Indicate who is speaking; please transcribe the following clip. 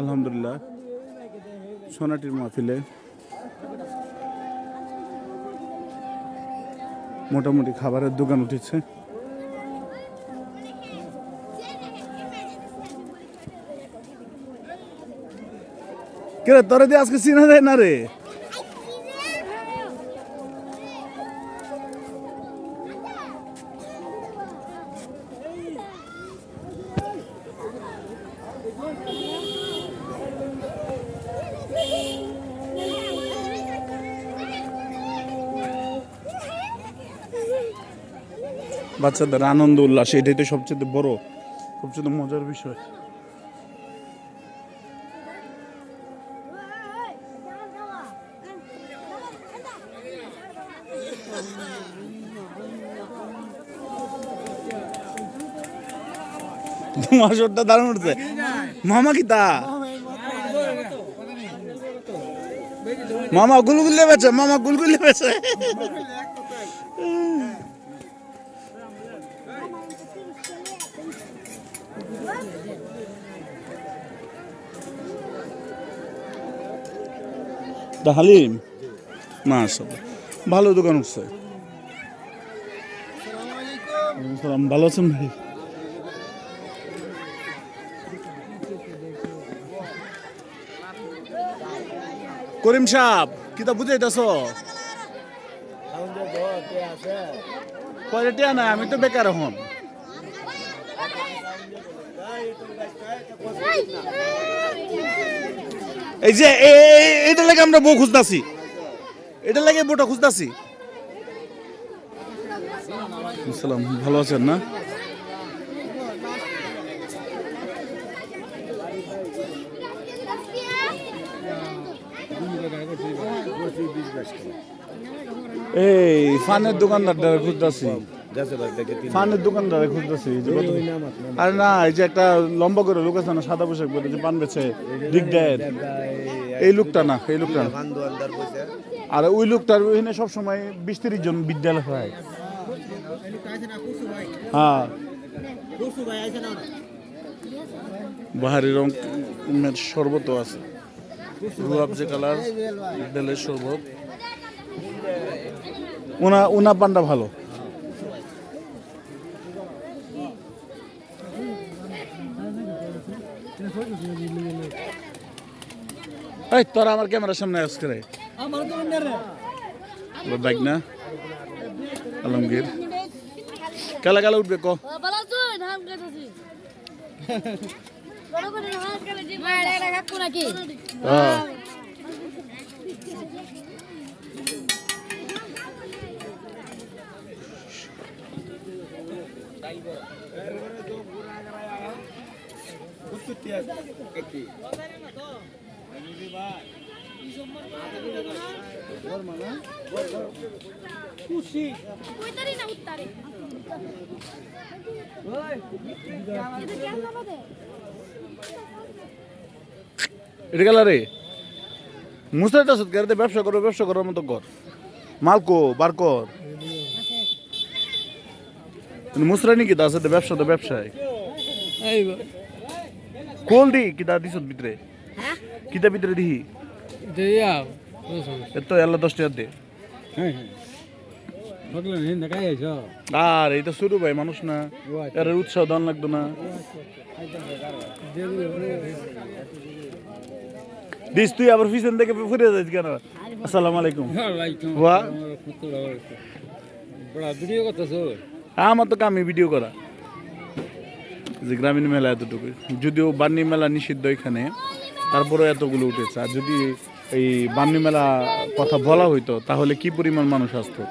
Speaker 1: আলহামদুলিল্লাহ। সোনাটির মাহফিলে মোটামুটি খাবারের দোকান উঠেছে। কে তোরে দিয়ে আজকে চিনা যায় না রে? বাচ্চাদের আনন্দ, উল্লাস, এটাই তো সবচেয়ে বড়, সবচেয়ে মজার বিষয়। তোমার শটটা দারুণ উঠছে। মামা কি তা? মামা গুলগুলে বেছে মামা গুলগুলে বেছে দা হালিম? মাশাআল্লাহ। ভালো দোকান উঠছে সালাম ভালো আছেন ভাই? করিম সাহেব কিতা বুঝাইতেছ? কয়টা টিয়া নাই আমি তো বেকার হন এই যে এটা লাগে আমরা বউ খুঁজতাছি। এটা লাগে বউটা খুঁজতাছি। ভালো আছেন না? এই, ফানের দোকানদারটা খুঁজতাছি। ফানের দোকানদারে খুঁজতেছি আরে না এই যে একটা লম্বা করে লোক আছে না সাদা পোশাক পরে যে পান বেছে দিক দেয় এই লোকটা না এই লোকটা আর ওই লোকটার ওইখানে সবসময় বিশ তিরিশ জন বিদ্যালয় হয়। হ্যাঁ। বাহারি রং শরবত আছে। রুয়াব যে কালার বেলের শরবত। ওনা ওনা পানটা ভালো। এই তোরা আমার ক্যামেরার সামনে আস করে। বাইক না। আলমগীর। কালা কালা উঠবে ক।
Speaker 2: নাকি
Speaker 1: হ্যাঁ
Speaker 2: কইতারি না উত্তারি এটা
Speaker 1: গেল রে। ব্যবসা করো ব্যবসা করার মতো কর মালকো বার কর। মুসরানি কি? আছে ব্যবসা তো ব্যবসায়। কোল দি? কিতা দিছ ভিতরে?
Speaker 2: হ্যাঁ?
Speaker 1: কিতা ভিতরে দিহি? এত এল্লা দশ টাকা দে। আর এটা শুরু ভাই মানুষ না। এর উৎসাহ দান লাগতো না। দিস তুই আবার পিছন থেকে ফিরে যাইস কেন? আসসালামু আলাইকুম। ওয়া?
Speaker 3: ভিডিও করতেছো?
Speaker 1: আমার তো কামে ভিডিও করা। যে গ্রামীণ মেলা এতটুকু যদিও বান্নি মেলা নিষিদ্ধ এখানে তারপরে এতগুলো উঠেছে। আর যদি এই বান্নি মেলা কথা বলা হইতো, তাহলে কি পরিমাণ মানুষ আসতো?